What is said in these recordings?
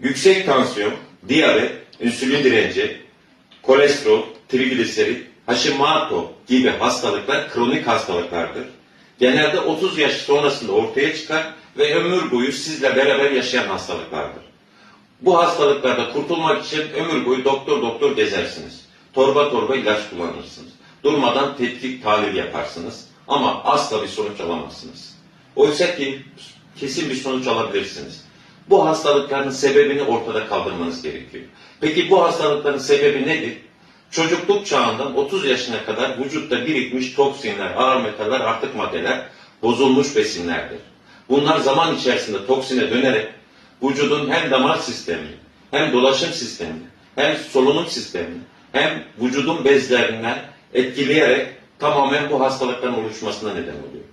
yüksek tansiyon, diyabet, insülin direnci, kolesterol, trigliserit, Hashimoto gibi hastalıklar kronik hastalıklardır. Genelde 30 yaş sonrasında ortaya çıkar ve ömür boyu sizle beraber yaşayan hastalıklardır. Bu hastalıklarda kurtulmak için ömür boyu doktor doktor gezersiniz. Torba torba ilaç kullanırsınız. Durmadan tetkik tahlil yaparsınız. Ama asla bir sonuç alamazsınız. Oysa ki kesin bir sonuç alabilirsiniz. Bu hastalıkların sebebini ortada kaldırmanız gerekiyor. Peki bu hastalıkların sebebi nedir? Çocukluk çağından 30 yaşına kadar vücutta birikmiş toksinler, ağır metaller, artık maddeler, bozulmuş besinlerdir. Bunlar zaman içerisinde toksine dönerek vücudun hem damar sistemini, hem dolaşım sistemini, hem solunum sistemini, hem vücudun bezlerinden etkileyerek tamamen bu hastalıkların oluşmasına neden oluyor.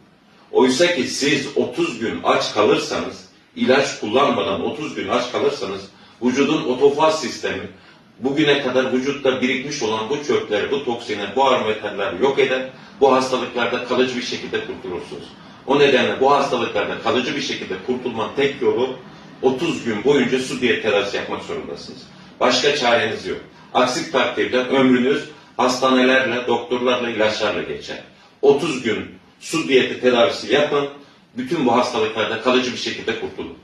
Oysa ki siz 30 gün aç kalırsanız, ilaç kullanmadan 30 gün aç kalırsanız, vücudun otofaz sistemi bugüne kadar vücutta birikmiş olan bu çöpleri, bu toksinleri, bu ağır yok eder. Bu hastalıklarda kalıcı bir şekilde kurtulursunuz. O nedenle bu hastalıklarda kalıcı bir şekilde kurtulmanın tek yolu 30 gün boyunca su diyet tedavisi yapmak zorundasınız. Başka çareniz yok. Aksi takdirde ömrünüz hastanelerle, doktorlarla, ilaçlarla geçer. 30 gün su diyeti tedavisi yapın, bütün bu hastalıklarda kalıcı bir şekilde kurtulun.